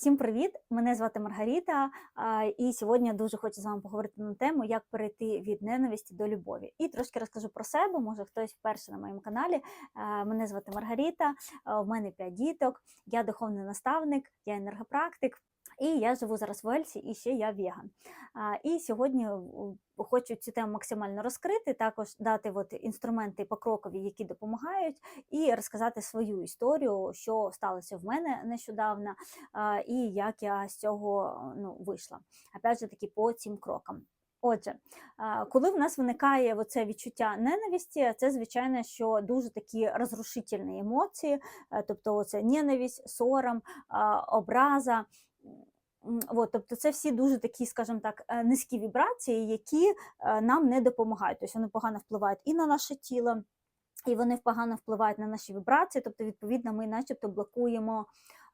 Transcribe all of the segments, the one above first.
Всім привіт! Мене звати Маргарита, і сьогодні я дуже хочу з вами поговорити на тему, як перейти від ненависті до любові. І трошки розкажу про себе. Може хтось вперше на моєму каналі. Мене звати Маргарита, у мене п'ять діток, я духовний наставник, я енергопрактик. І я живу зараз в Ельсі, і ще я веган. І сьогодні хочу цю тему максимально розкрити, також дати от інструменти покрокові, які допомагають, і розказати свою історію, що сталося в мене нещодавно, і як я з цього ну, вийшла. Опять же таки, по цим крокам. Отже, коли в нас виникає оце відчуття ненависті, це звичайно, що дуже такі розрушительні емоції, е, тобто це ненависть, сором, образа. От, тобто це всі дуже такі, скажімо так, е, низькі вібрації, які е, нам не допомагають. Тобто вони погано впливають і на наше тіло, і вони погано впливають на наші вібрації. Тобто, відповідно, ми, начебто, блокуємо.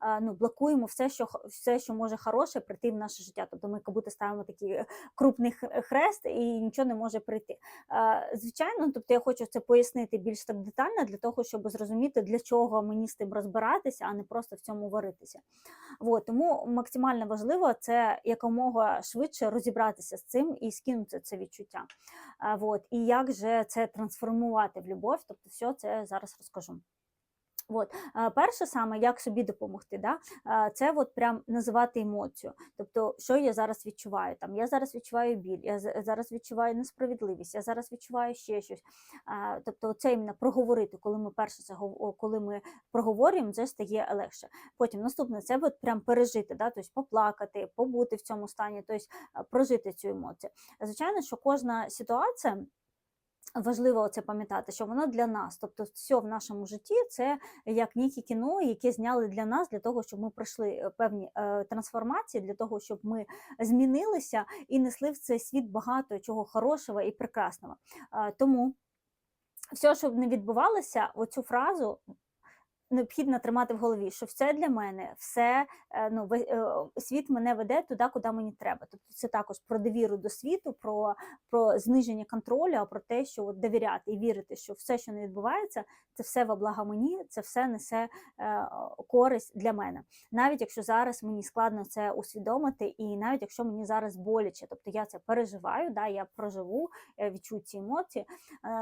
Е, Ну, блокуємо все, що все, що може хороше прийти в наше життя. Тобто ми як будто ставимо такий е, крупний хрест і нічого не може прийти. Е, Звичайно, тобто я хочу це пояснити більш так детально для того, щоб зрозуміти, для чого мені з тим розбиратися, а не просто в цьому варитися. От, тому максимально важливо це якомога швидше розібратися з цим і скинути це відчуття. От, і як же це трансформувати в любов, тобто все це зараз розкажу. От, перше саме, як собі допомогти, да? це от прям називати емоцію. Тобто, що я зараз відчуваю? Там, я зараз відчуваю біль, я зараз відчуваю несправедливість, я зараз відчуваю ще щось. Тобто, це іменно проговорити, коли ми перше це коли ми проговорюємо, це стає легше. Потім наступне це от прям пережити, да? тобто поплакати, побути в цьому стані, тобто прожити цю емоцію. Звичайно, що кожна ситуація. Важливо це пам'ятати, що воно для нас, тобто все в нашому житті це як нікі кіно, яке зняли для нас, для того, щоб ми пройшли е, певні е, трансформації, для того, щоб ми змінилися і несли в цей світ багато чого хорошого і прекрасного. Е, тому все, щоб не відбувалося, оцю фразу необхідно тримати в голові, що все для мене, все е, ну, е, світ мене веде туди, куди мені треба. Тобто це також про довіру до світу, про, про зниження контролю, а про те, що от довіряти і вірити, що все, що не відбувається, це все во благо мені, це все несе е, користь для мене. Навіть якщо зараз мені складно це усвідомити, і навіть якщо мені зараз боляче, тобто я це переживаю, да, я проживу, відчую ці емоції.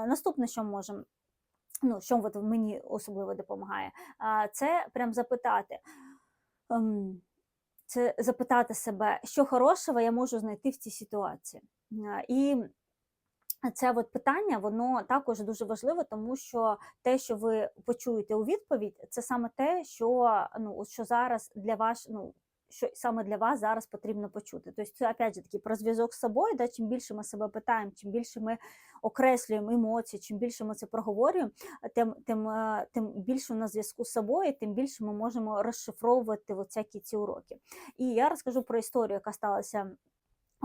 Наступне, що можемо ну, що от мені особливо допомагає, це прям запитати. ем, Це запитати себе, що хорошого я можу знайти в цій ситуації. І це от питання, воно також дуже важливе, тому що те, що ви почуєте у відповідь, це саме те, що ну що зараз для вас, ну що саме для вас зараз потрібно почути. Тобто, це опять же таки про зв'язок з собою. Да, чим більше ми себе питаємо, чим більше ми окреслюємо емоції, чим більше ми це проговорюємо, тим, тим, е, тим більше у нас зв'язку з собою, тим більше ми можемо розшифровувати всякі ці уроки. І я розкажу про історію, яка сталася.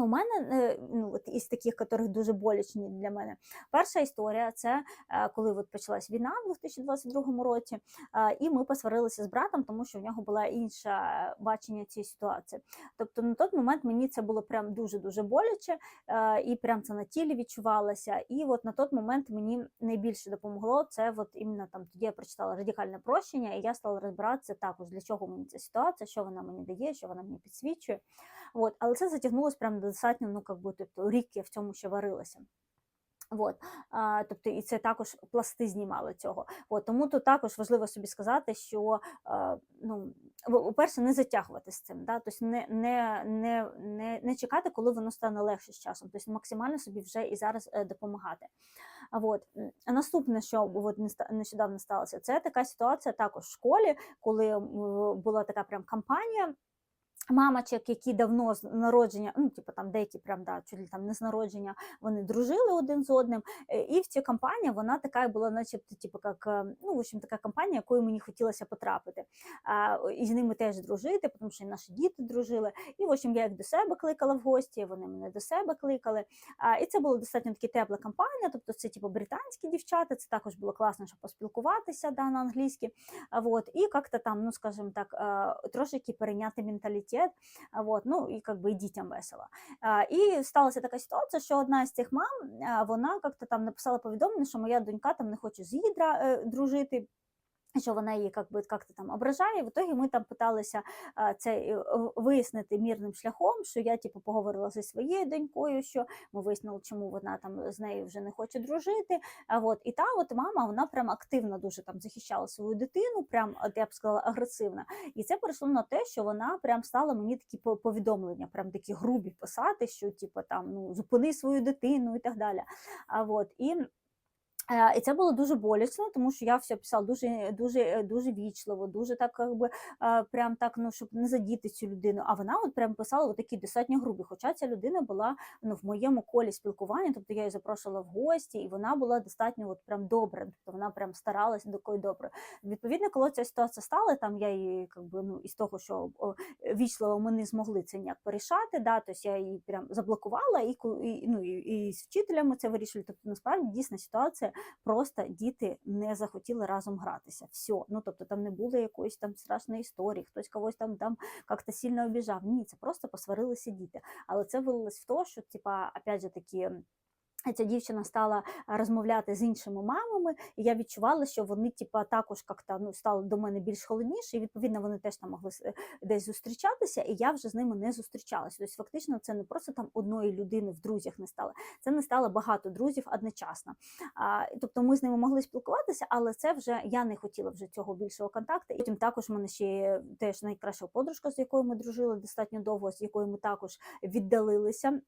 У мене е, ну, от із таких, яких дуже болячні для мене. Перша історія це е, коли от почалась війна в 2022 році, е, і ми посварилися з братом, тому що в нього була інша бачення цієї ситуації. Тобто на той момент мені це було прям дуже дуже боляче, і прям це на тілі відчувалося. І от на той момент мені найбільше допомогло це, от іменно там тоді я прочитала радикальне прощення, і я стала розбиратися також для чого мені ця ситуація, що вона мені дає, що вона мені підсвічує. От, але це затягнулося прям достатньо, ну как би, тобто рік я в цьому ще варилася. От, а, тобто, і це також пласти знімали цього. От, тому тут також важливо собі сказати, що а, ну, по-перше, не затягувати з цим, да? тобто не, не, не, не, не чекати, коли воно стане легше з часом, тобто максимально собі вже і зараз е, допомагати. От а наступне, що от нещодавно сталося, це така ситуація також в школі, коли була така прям кампанія мамочок, які давно з народження, ну, типу там деякі прям да, чуть там не з народження, вони дружили один з одним. Е, І в цю компанію вона така була, начебто, типу, як, е, ну, в общем, така компанія, якою мені хотілося потрапити. А, І з ними теж дружити, тому що і наші діти дружили. І, в общем, я їх до себе кликала в гості, вони мене до себе кликали. А, І це була достатньо таки тепла компанія, тобто це типу британські дівчата, це також було класно, щоб поспілкуватися да, на англійській. А, Вот, и как-то там, ну, скажем так, а, трошечки перейняти менталітет, а, вот, ну, і как і дітям весело. І сталася така ситуація, що одна з цих мам вона як-то там написала повідомлення, що моя донька там не хоче з її е, дружити, що вона її как би, как-то там ображає. В итоге ми там питалися а, це вияснити мірним шляхом, що я типу поговорила зі своєю донькою, що ми вияснили, чому вона там з нею вже не хоче дружити. А от і та от мама, вона прям активно дуже там захищала свою дитину, прям от я б сказала агресивна. І це перейшло на те, що вона прям стала мені такі по- повідомлення, прям такі грубі писати, що типу там ну зупини свою дитину і так далі. А от і. Е, І це було дуже болісно, тому що я все писала дуже, дуже, е, дуже вічливо, дуже так, якби е, прям так, ну щоб не задіти цю людину. А вона от прям писала такі достатньо грубі. Хоча ця людина була ну в моєму колі спілкування, тобто я її запрошувала в гості, і вона була достатньо от прям добра. Тобто вона прям старалася такою доброю. Відповідно, коли ця ситуація стала, там я її якби ну із того, що вічливо ми не змогли це ніяк порішати. Да, тобто я її прям заблокувала і, ку- і ну і, і з вчителями це вирішили. Тобто, насправді дійсна ситуація просто діти не захотіли разом гратися. Все. Ну тобто там не було якоїсь там страшної історії, хтось когось там там як-то сильно обіжав. Ні, це просто посварилися діти. Але це вилилось в те, що типа, опять же таки. Ця дівчина стала розмовляти з іншими мамами, і я відчувала, що вони, типа, також як-то ну, стали до мене більш холодніші, і відповідно вони теж там могли десь зустрічатися, і я вже з ними не зустрічалася. Тобто, фактично, це не просто там одної людини в друзях не стало, це не стало багато друзів одночасно. А, тобто ми з ними могли спілкуватися, але це вже я не хотіла вже цього більшого контакту. І потім також в мене ще теж найкраща подружка, з якою ми дружили достатньо довго, з якою ми також віддалилися.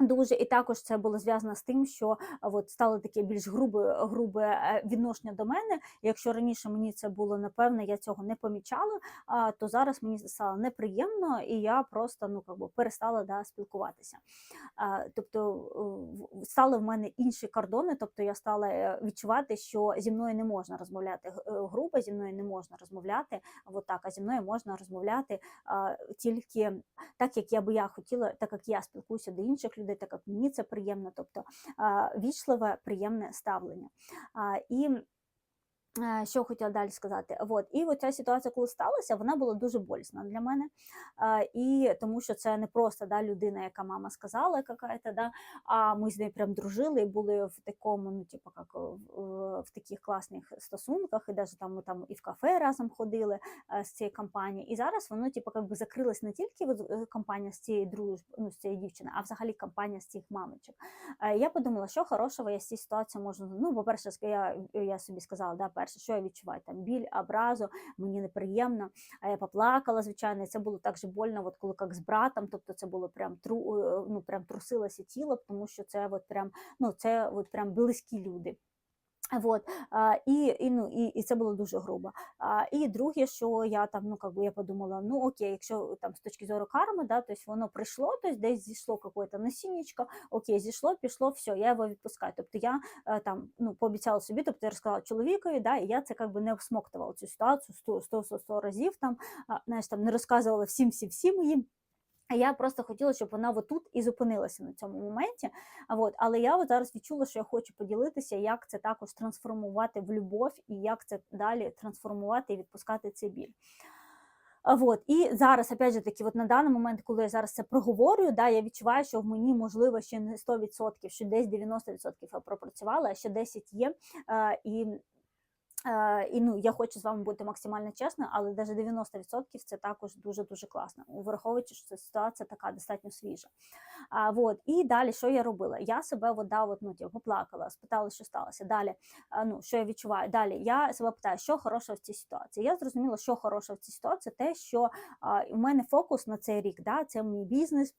Дуже і також це було зв'язано з тим, що от стало таке більш грубе, грубе е, відношення до мене. Якщо раніше мені це було напевне, я цього не помічала, то зараз мені стало неприємно, і я просто ну как би перестала да, спілкуватися. Тобто стали в мене інші кордони, тобто я стала е, відчувати, що зі мною не можна розмовляти е, грубо, зі мною не можна розмовляти от так, а зі мною можна розмовляти тільки так, як я би я хотіла, так як я спілкуюся до інших людей, так як мені це приємно, тобто вічливе, приємне ставлення. І Що хотіла далі сказати? От і оця ситуація, коли сталася, вона була дуже болісна для мене. І тому що це не просто да, людина, яка мама сказала, яка-то, да, а ми з нею прям дружили і були в такому, ну, типу, як в, таких класних стосунках, і навіть там ми там і в кафе разом ходили е, з цією компанією. І зараз воно, типу, як би не тільки е, компанія з цієї дружби, ну, з цієї дівчини, а взагалі компанія з цих мамочок. Е, Я подумала, що хорошого я з цієї ситуації можу. Ну, по-перше, я, я собі сказала, да, перше, що я відчуваю там біль, образу, мені неприємно. А я поплакала, звичайно, і це було так же больно, от коли як з братом, тобто це було прям тру, е, ну, прям трусилося тіло, тому що це от прям, ну, це от прям близькі люди. Вот, а, і, і, ну, і, і це було дуже грубо. А, і друге, що я там, ну, как би я подумала, ну окей, якщо там з точки зору карми, да, тобто воно прийшло, тобто десь зійшло какое-то насіннячко, окей, зійшло, пішло, все, я його відпускаю. Тобто я е, там ну, пообіцяла собі, тобто я розказала чоловікові, да, і я це как би не всмоктувала цю ситуацію 100, 100, 100, 100 разів, там, знаєш, там не розказувала всім, всім, всім їм. А я просто хотіла, щоб вона отут і зупинилася на цьому моменті. От, але я от зараз відчула, що я хочу поділитися, як це також трансформувати в любов і як це далі трансформувати і відпускати цей біль. А Вот. І зараз, опять же таки, от на даний момент, коли я зараз це проговорюю, да, я відчуваю, що в мені можливо ще не 100%, що десь 90% я пропрацювала, а ще 10% є. Е, і І ну, я хочу з вами бути максимально чесною, але навіть 90% це також дуже-дуже класно, враховуючи, що ця ситуація така достатньо свіжа. А, вот. І далі, що я робила? Я себе от, да, от, ну, типу, поплакала, спитала, що сталося. Далі, а, ну, що я відчуваю. Далі я себе питаю, що хорошого в цій ситуації. Я зрозуміла, що хорошого в цій ситуації, те, що а, у мене фокус на цей рік, да, це мій бізнес.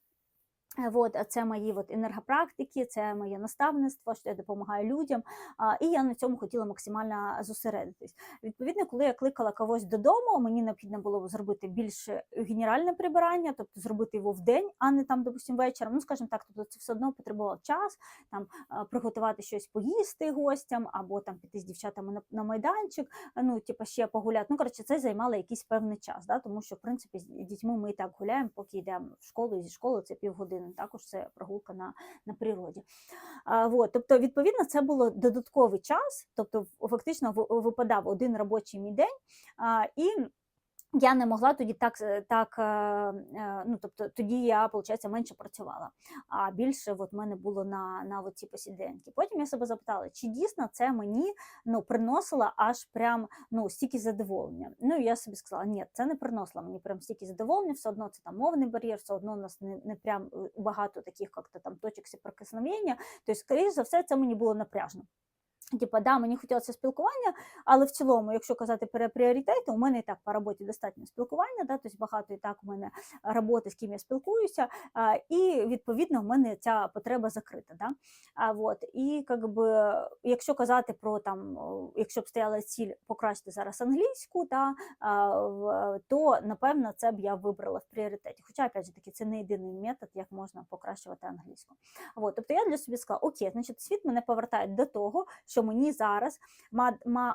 Е, Вот, це мої от енергопрактики, це моє наставництво, що я допомагаю людям. А, і я на цьому хотіла максимально зосередитись. Відповідно, коли я кликала когось додому, мені необхідно було зробити більш генеральне прибирання, тобто зробити його в день, а не там, допустим, вечором. Ну, скажімо так, тобто це все одно потребувало час, там приготувати щось поїсти гостям, або там піти з дівчатами на, на майданчик, ну, типу, ще погуляти. Ну, коротше, це займало якийсь певний час, да, тому що, в принципі, з дітьми ми і так гуляємо, поки йдемо в школу, і зі школи це півгодини. Також це прогулка на, на природі. А, вот, тобто, відповідно, це було додатковий час, тобто фактично випадав один робочий мій день, а, і я не могла тоді так, так е, е, ну тобто тоді я, виходить, менше працювала, а більше от мене було на, на оці посіденьки. Потім я себе запитала, чи дійсно це мені ну, приносило аж прям ну, стільки задоволення. Ну я собі сказала, ні, це не приносило мені прям стільки задоволення, все одно це там мовний бар'єр, все одно у нас не, не прям е, багато таких як-то там точок соприкосновення. Тобто, скоріш за все, це мені було напряжно. Типа, да, мені хотілося спілкування, але в цілому, якщо казати про пріоритети, у мене і так по роботі достатньо спілкування, да, тобто багато і так у мене роботи, з ким я спілкуюся, і відповідно в мене ця потреба закрита. Да? А, вот, і как би, якщо казати про там, якщо б стояла ціль покращити зараз англійську, да, то напевно це б я вибрала в пріоритеті. Хоча, опять же таки, це не єдиний метод, як можна покращувати англійську. От, тобто я для собі сказала, окей, значить, світ мене повертає до того, що мені зараз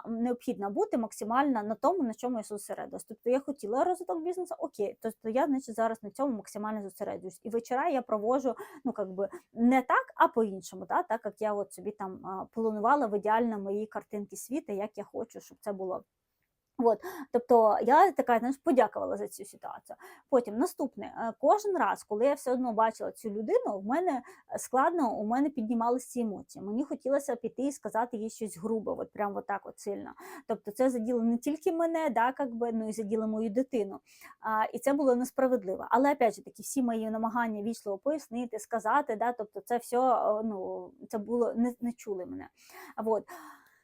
необхідно бути максимально на тому, на чому я зосередилась. Тобто я хотіла розвиток бізнесу, окей, тобто я значить, зараз на цьому максимально зосереджуюсь. І вечора я проводжу ну, как би, не так, а по-іншому, да? так як я от собі там планувала в ідеально мої картинки світу, як я хочу, щоб це було. От, тобто я така знаєш, подякувала за цю ситуацію. Потім наступне, е, кожен раз, коли я все одно бачила цю людину, в мене е, складно, у мене піднімалися ці емоції. Мені хотілося піти і сказати їй щось грубе, от прям от так от сильно. Тобто це заділо не тільки мене, да, как би, ну і заділо мою дитину. А, і це було несправедливо. Але опять же таки, всі мої намагання вічливо пояснити, сказати, да, тобто це все ну, це було не, не чули мене. От.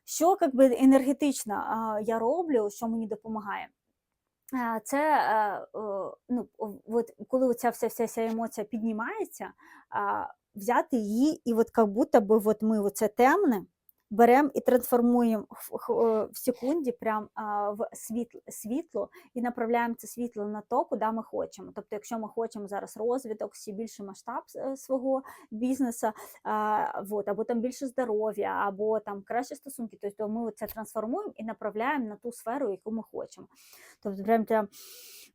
Що как би, енергетично я роблю, що мені допомагає? Це е, ну, от, коли ця вся, вся, вся емоція піднімається, взяти її, і от як будто би от ми оце темне беремо і трансформуємо в, в секунді прям в світло, світло і направляємо це світло на то, куди ми хочемо. Тобто, якщо ми хочемо зараз розвиток, ще більший масштаб е, свого бізнесу, вот, або там більше здоров'я, або там кращі стосунки, тобто ми це трансформуємо і направляємо на ту сферу, яку ми хочемо. Тобто, прям прям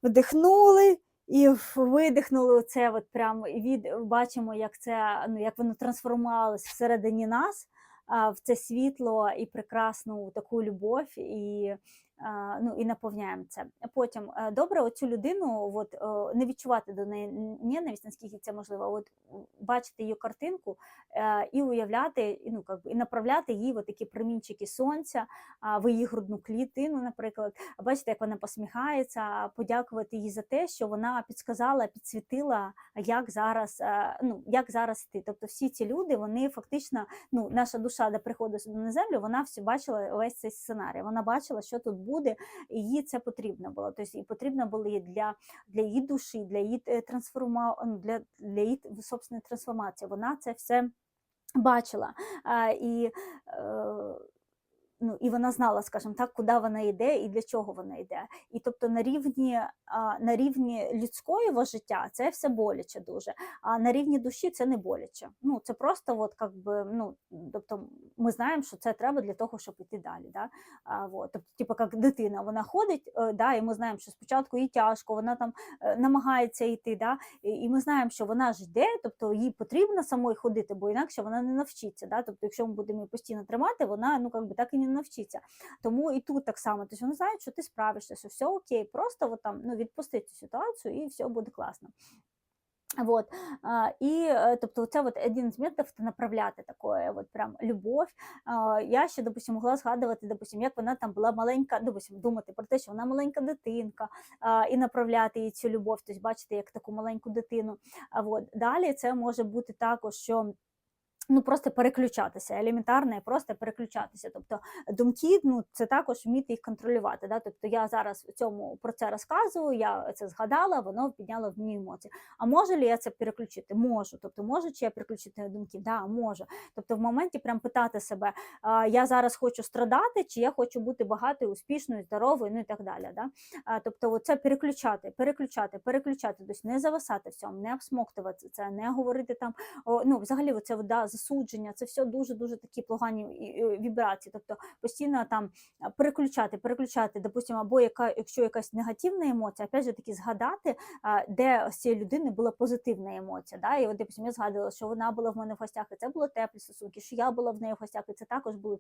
вдихнули. І видихнули це, от прям і від бачимо, як це ну як воно трансформувалось всередині нас, в це світло і прекрасну таку любов, і, ну, і наповняємо це. Потім е, добре, оцю людину от, не відчувати до неї ненависть, наскільки це можливо, от бачити її картинку е, і уявляти, ну, как би, і направляти їй от такі промінчики сонця в її грудну клітину, наприклад. Бачите, як вона посміхається, подякувати їй за те, що вона підсказала, підсвітила, як зараз, е, ну, як зараз ти. Тобто всі ці люди, вони фактично, ну, наша душа, де приходить на землю, вона всі бачила весь цей сценарій. Вона бачила, що тут буде, і їй це потрібно було. Тобто і потрібно було їй для, для її душі, для її е, трансформа... для, для її собственної трансформації. Вона це все бачила. А, і, е, ну, і вона знала, скажімо так, куди вона йде і для чого вона йде. І тобто на рівні, на рівні людського життя це все боляче дуже, а на рівні душі це не боляче. Ну, це просто, от, как би, ну, тобто, ми знаємо, що це треба для того, щоб йти далі. Да? А, вот. Тобто, типу, як дитина, вона ходить, е, да, і ми знаємо, що спочатку їй тяжко, вона там е, намагається йти, да? і, ми знаємо, що вона ж йде, тобто їй потрібно самої ходити, бо інакше вона не навчиться. Да? Тобто, якщо ми будемо її постійно тримати, вона ну, би, так і не навчиться. Тому і тут так само. Тобто вони знають, що ти справишся, що все окей, просто от там, ну, відпусти цю ситуацію і все буде класно. Вот. І е, тобто, це от один з методів це направляти такое, от прям любов. Я ще, допустим, могла згадувати, допустим, як вона там була маленька, допустим, думати про те, що вона маленька дитинка, і направляти їй цю любов, тобто бачити як таку маленьку дитину. А от далі це може бути також, що. Ну, просто переключатися, елементарне, просто переключатися. Тобто думки, ну це також вміти їх контролювати. Да? Тобто я зараз в цьому про це розказую, я це згадала, воно підняло в мені емоції. А можу ли я це переключити? Можу. Тобто, можу чи я переключити думки? Да, можу. Тобто, в моменті прям питати себе: я зараз хочу страдати, чи я хочу бути багатою, успішною, здоровою, ну і так далі. Да? Тобто, це переключати, переключати, переключати, тобто не зависати в цьому, не обсмоктувати це, не говорити там. Ну, взагалі, це да, засудження, це все дуже дуже такі погані вібрації. Тобто постійно там переключати, переключати, допустимо, або яка, якщо якась негативна емоція, опять же таки згадати, де з цієї людини була позитивна емоція. Да? І от, допустим, я згадувала, що вона була в мене в гостях, і це було теплі стосунки, що я була в неї в гостях, і це також були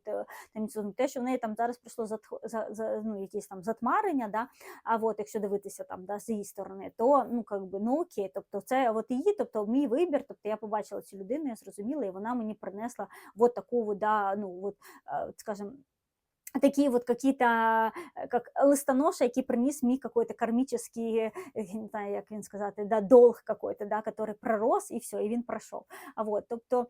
стосунки. Те, що в неї там зараз прийшло затх- за, за, ну, якісь там затмарення, да? а от якщо дивитися там да, з її сторони, то ну как би ну окей, тобто це от її, тобто мій вибір, тобто я побачила цю людину, я зрозуміла, і вона мені принесла вот, да, ну от, е, скажем, такие вот какие-то, э, как листоноша, який приніс мій какой-то кармічний, е, не знаю, як він сказати, да, долг какой-то, да, который пророс, і все, і він пройшов. А вот, тобто,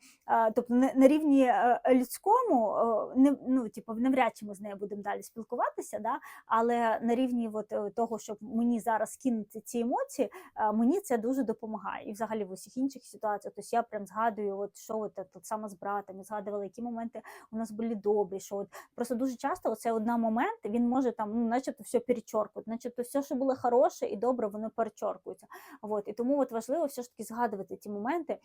тобто на, рівні е, людському, е, не, ну, типу, навряд чи ми з нею будемо далі спілкуватися, да, але на рівні от, е, того, щоб мені зараз кинути ці емоції, е, мені це дуже допомагає. І взагалі в усіх інших ситуаціях. Тобто я прям згадую, от, що от, от, саме з братом, я згадувала, які моменти у нас були добрі, що от, просто дуже часто оце один момент, він може там, ну, начебто все перечоркувати, начебто все, що було хороше і добре, воно перечоркується. От, і тому от важливо все ж таки згадувати ті моменти,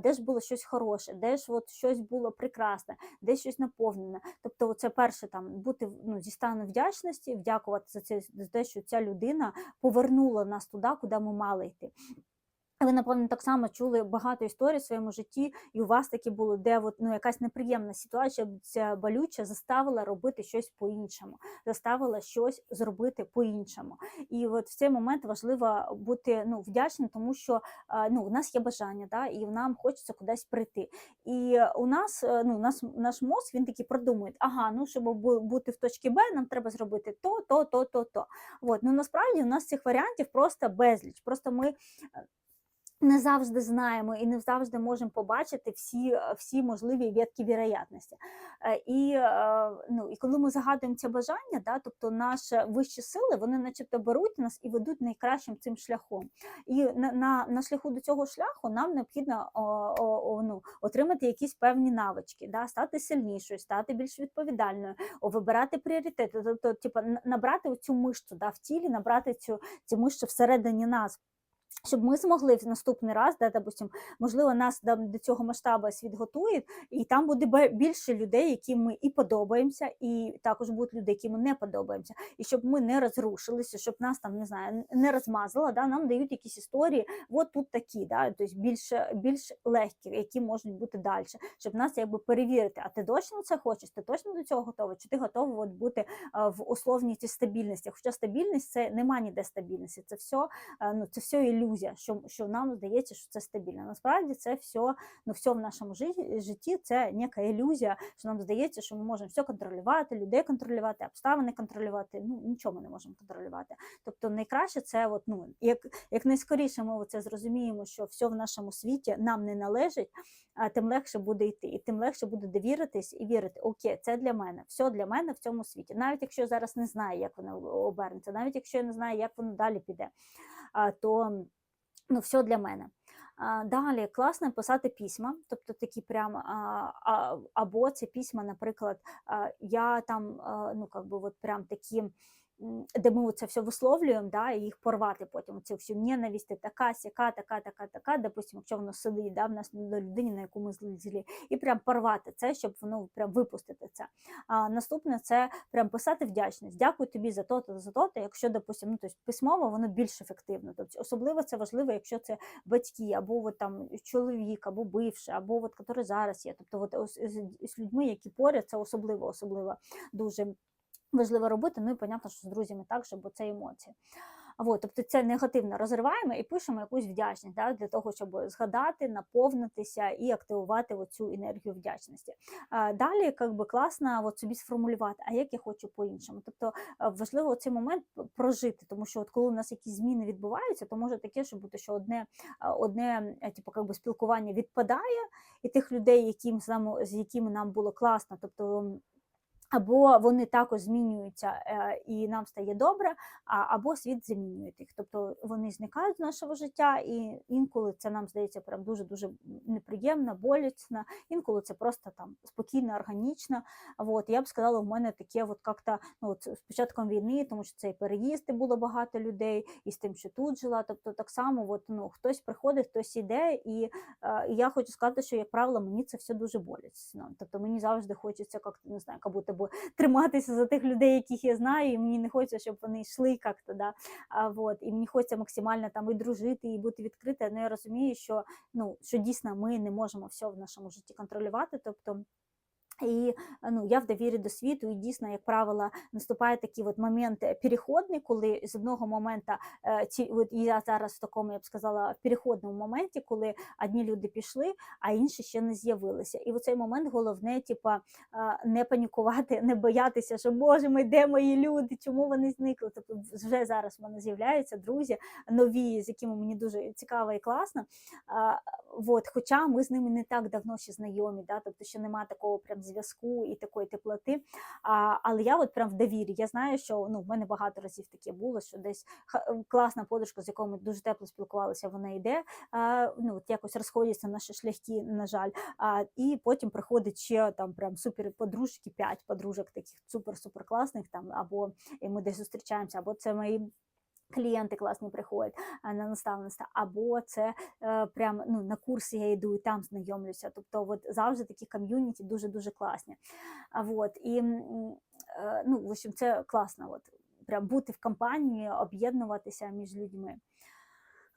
де ж було щось хороше, де ж от щось було прекрасне, де щось наповнене. Тобто, це перше там бути ну, зі стану вдячності, вдякувати за це за те, що ця людина повернула нас туди, куди ми мали йти. Ви, напевно, так само чули багато історій в своєму житті, і у вас такі були, де от, ну, якась неприємна ситуація, ця болюча заставила робити щось по-іншому, заставила щось зробити по-іншому. І от в цей момент важливо бути ну, вдячним, тому що ну, у нас є бажання, да, і нам хочеться кудись прийти. І у нас, е, ну, нас наш мозк він такий продумує, ага, ну щоб бути в точці Б, нам треба зробити то, то, то, то, то. От, ну насправді у нас цих варіантів просто безліч. Просто ми не завжди знаємо і не завжди можемо побачити всі, е, всі можливі ветки віроятності. Е, І, е, ну, і коли ми загадуємо це бажання, да, тобто наші вищі сили вони начебто беруть нас і ведуть найкращим цим шляхом. І на, на, на шляху до цього шляху нам необхідно о, о, о, ну, отримати якісь певні навички, да, стати сильнішою, стати більш відповідальною, вибирати пріоритети, тобто, типу, набрати цю мишцю да, в тілі, набрати цю, цю мишцю всередині нас. Щоб ми змогли в наступний раз, да, допустим, можливо, нас да, до цього масштабу світ готує, і там буде більше людей, яким ми і подобаємося, і також будуть люди, яким ми не подобаємося. І щоб ми не розрушилися, щоб нас там не знаю, не розмазало, да, нам дають якісь історії, от тут такі, да, тобто більш, більш легкі, які можуть бути далі, щоб нас якби перевірити, а ти точно це хочеш, ти точно до цього готовий, чи ти готовий от бути а, в условній цій стабільності. Хоча стабільність це нема ніде стабільності, це все, ну, це все ілюзія, що, що нам здається, що це стабільно. Насправді це все, ну, все в нашому житті, житті це ніяка ілюзія, що нам здається, що ми можемо все контролювати, людей контролювати, обставини контролювати. Ну нічого ми не можемо контролювати. Тобто найкраще це, от, ну, як, як найскоріше ми це зрозуміємо, що все в нашому світі нам не належить, а тим легше буде йти, і тим легше буде довіритись і вірити, окей, це для мене, все для мене в цьому світі. Навіть якщо я зараз не знаю, як воно обернеться, навіть якщо я не знаю, як воно далі піде, а, то ну, все для мене. Далі класно писати письма, тобто такі прям, або це письма, наприклад, я там, ну, как би, от прям такі, де ми це все висловлюємо, да, і їх порвати потім, цю всю ненависть, така, сяка, така, така, така, допустим, якщо воно сидить да, в нас до людини, на яку ми злі, і прям порвати це, щоб воно прям випустити це. А, наступне це прям писати вдячність. Дякую тобі за то-то, за то-то. Якщо, допустим, ну, тобто письмово, воно більш ефективно. Тобто, особливо це важливо, якщо це батьки, або от, там чоловік, або бивший, або от, зараз є. Тобто, от, з людьми, які поряд, це особливо, особливо дуже важливо робити. Ну і понятно, що з друзями також, бо це емоції. От, тобто це негативно розриваємо і пишемо якусь вдячність да, для того, щоб згадати, наповнитися і активувати оцю енергію вдячності. А, далі як би, класно от собі сформулювати, а як я хочу по-іншому. Тобто е, важливо цей момент прожити, тому що от коли у нас якісь зміни відбуваються, то може таке, що бути, що одне, одне е, типу, як би, спілкування відпадає, і тих людей, яким з якими нам було класно, тобто Або вони також змінюються е, і нам стає добре, або світ замінює їх. Тобто вони зникають з нашого життя, і інколи це нам здається прям дуже-дуже неприємно, болісно, інколи це просто там спокійно, органічно. От, я б сказала, у мене таке от як-то ну, от, з початком війни, тому що це і переїзди було багато людей, і з тим, що тут жила. Тобто так само от, ну, хтось приходить, хтось іде, і е, я хочу сказати, що, як правило, мені це все дуже болісно. Тобто мені завжди хочеться як не знаю, як будто би триматися за тих людей, яких я знаю, і мені не хочеться, щоб вони йшли як-то, да, а, вот, і мені хочеться максимально там і дружити, і бути відкритою, але я розумію, що, ну, що дійсно ми не можемо все в нашому житті контролювати, тобто і ну, я в довірі до світу, і дійсно, як правило, наступає такий от момент переходний, коли з одного моменту ці от я зараз в такому, я б сказала, в переходному моменті, коли одні люди пішли, а інші ще не з'явилися. І в цей момент головне, типа, не панікувати, не боятися, що Боже, ми де мої люди, чому вони зникли? Тобто вже зараз в мене з'являються друзі нові, з якими мені дуже цікаво і класно. От, Хоча ми з ними не так давно ще знайомі, да? тобто ще немає такого прям зв'язку і такої теплоти. А, Але я от прям в довірі. Я знаю, що ну, в мене багато разів таке було, що десь класна подружка, з якою ми дуже тепло спілкувалися, вона йде, а, ну, от якось розходяться наші шляхи, на жаль. А, І потім приходить ще там прям супер подружки, п'ять подружок таких супер-супер класних, там, або ми десь зустрічаємося, або це мої. Клієнти класні приходять на наставництво, або це е, прям ну, на курси я йду і там знайомлюся. Тобто, от завжди такі ком'юніті дуже-дуже класні. А от, і е, ну, в общем, це класно. От, прям бути в компанії, об'єднуватися між людьми.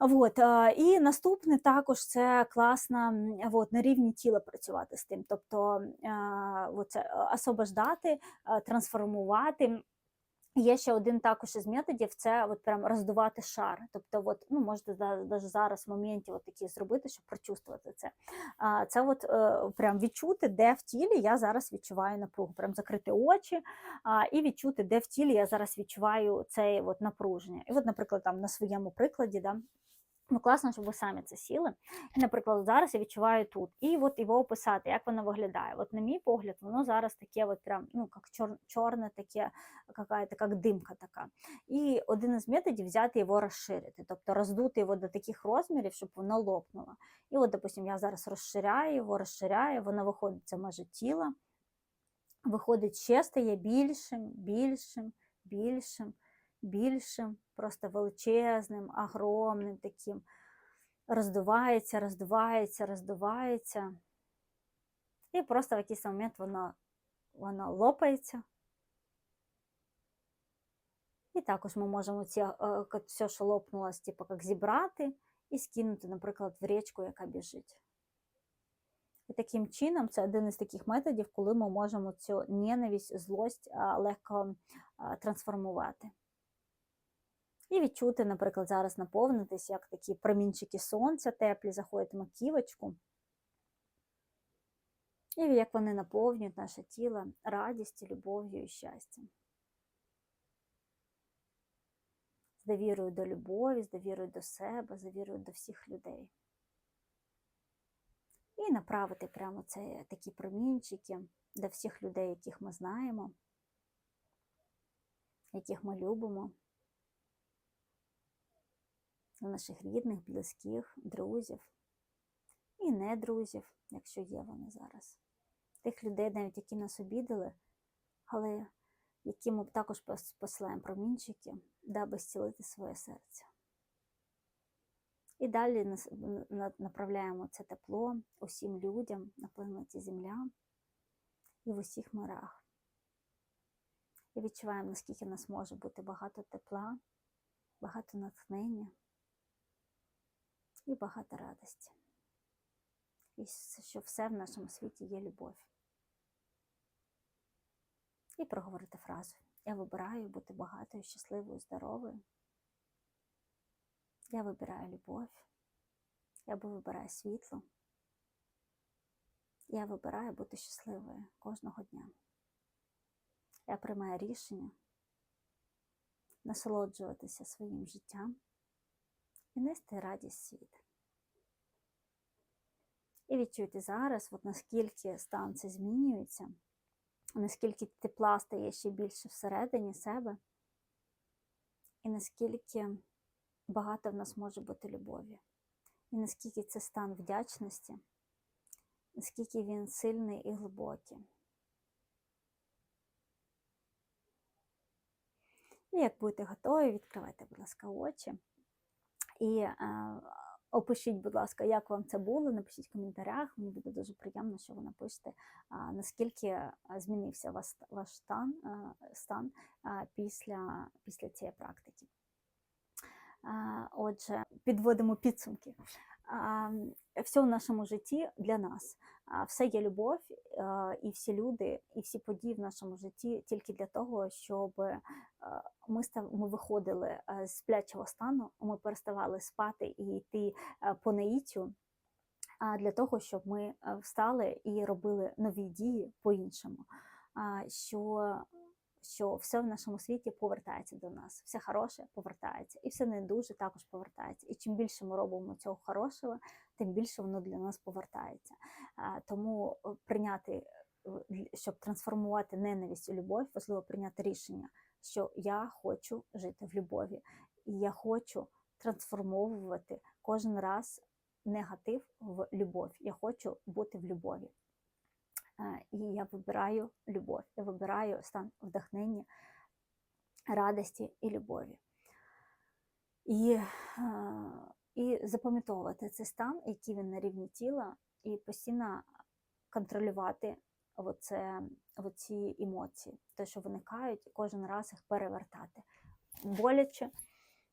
От, І наступне також це класно от, на рівні тіла працювати з тим, тобто от, це освобождати, трансформувати. Є ще один також із методів це от прям роздувати шар. Тобто, от, ну, можете навіть зараз в моменті от такі зробити, щоб прочувствувати це. А, Це от е, прям відчути, де в тілі я зараз відчуваю напругу, прям закрити очі а, і відчути, де в тілі я зараз відчуваю це напруження. І, от, наприклад, там на своєму прикладі, да, Ну, класно, щоб ви самі це сіли. І, наприклад, зараз я відчуваю тут. І от його описати, як воно виглядає. От, на мій погляд, воно зараз таке, от прям, ну, як чор, чорне, таке, какая-то, як димка така. І один із методів взяти його розширити, тобто роздути його до таких розмірів, щоб воно лопнуло. І от, допустим, я зараз розширяю його, розширяю, воно виходить за межі тіла, виходить ще стає більшим, більшим, більшим більшим, просто величезним, огромним таким. Роздувається, роздувається, роздувається. І просто в якийсь момент воно, воно лопається. І також ми можемо ці, е, все, що лопнулося, типу, як зібрати і скинути, наприклад, в річку, яка біжить. І таким чином, це один із таких методів, коли ми можемо цю ненависть, злость легко трансформувати. І відчути, наприклад, зараз наповнитись, як такі промінчики сонця теплі заходять в маківочку. І як вони наповнюють наше тіло радістю, любов'ю і щастям. З довірою до любові, з довірою до себе, з довірою до всіх людей. І направити прямо це такі промінчики до всіх людей, яких ми знаємо, яких ми любимо наших рідних, близьких, друзів і не друзів, якщо є вони зараз. Тих людей, навіть які нас обідали, але які ми також посилаємо промінчики, даби зцілити своє серце. І далі направляємо це тепло усім людям на планеті Земля і в усіх мирах. І відчуваємо, наскільки в нас може бути багато тепла, багато натхнення і багато радості. І що все в нашому світі є любов. І проговорити фразу. Я вибираю бути багатою, щасливою, здоровою. Я вибираю любов. Я вибираю світло. Я вибираю бути щасливою кожного дня. Я приймаю рішення насолоджуватися своїм життям і нести радість світ. І відчуйте зараз, от наскільки стан це змінюється, наскільки тепла стає ще більше всередині себе, і наскільки багато в нас може бути любові, і наскільки це стан вдячності, наскільки він сильний і глибокий. І як будете готові, відкривайте, будь ласка, очі. І е, опишіть, будь ласка, як вам це було. Напишіть в коментарях. Мені буде дуже приємно, що ви напишете, наскільки е, змінився ваш, ваш стан, е, стан після, після цієї практики. Отже, підводимо підсумки. Все в нашому житті для нас. Все є любов, і всі люди, і всі події в нашому житті тільки для того, щоб е, ми став, ми виходили е, з сплячого стану, ми переставали спати і йти е, по наїттю, а для того, щоб ми встали і робили нові дії по-іншому. Що що все в нашому світі повертається до нас, все хороше повертається, і все не дуже також повертається. І чим більше ми робимо цього хорошого, тим більше воно для нас повертається. Тому е, прийняти, е, щоб трансформувати ненависть у любов, важливо прийняти рішення, що я хочу жити в любові, і я хочу трансформовувати кожен раз негатив в любов. Я хочу бути в любові. Е, І я вибираю любов, я вибираю стан вдохнення, радості і любові. І, е, і запам'ятовувати цей стан, який він на рівні тіла, і постійно контролювати оце, оці емоції, те, що виникають, і кожен раз їх перевертати. Боляче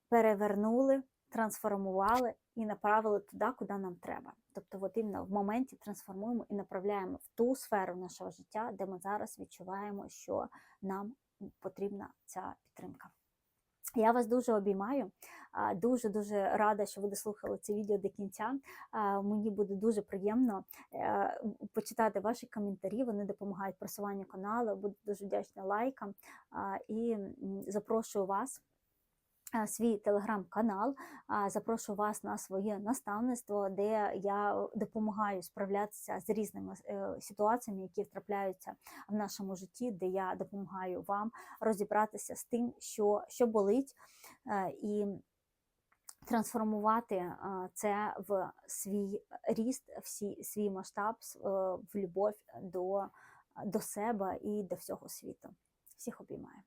перевернули, трансформували і направили туди, куди нам треба. Тобто, от іменно в моменті трансформуємо і направляємо в ту сферу нашого життя, де ми зараз відчуваємо, що нам потрібна ця підтримка. Я вас дуже обіймаю. Дуже дуже рада, що ви дослухали це відео до кінця. Мені буде дуже приємно е, почитати ваші коментарі. Вони допомагають просуванню каналу. Буду дуже вдячна лайкам і запрошую вас. А, Свій телеграм-канал, запрошую вас на своє наставництво, де я допомагаю справлятися з різними е, ситуаціями, які трапляються в нашому житті, де я допомагаю вам розібратися з тим, що, що болить, е, і трансформувати е, це в свій ріст, в свій, масштаб, е, в любов до, до себе і до всього світу. Всіх обіймаю.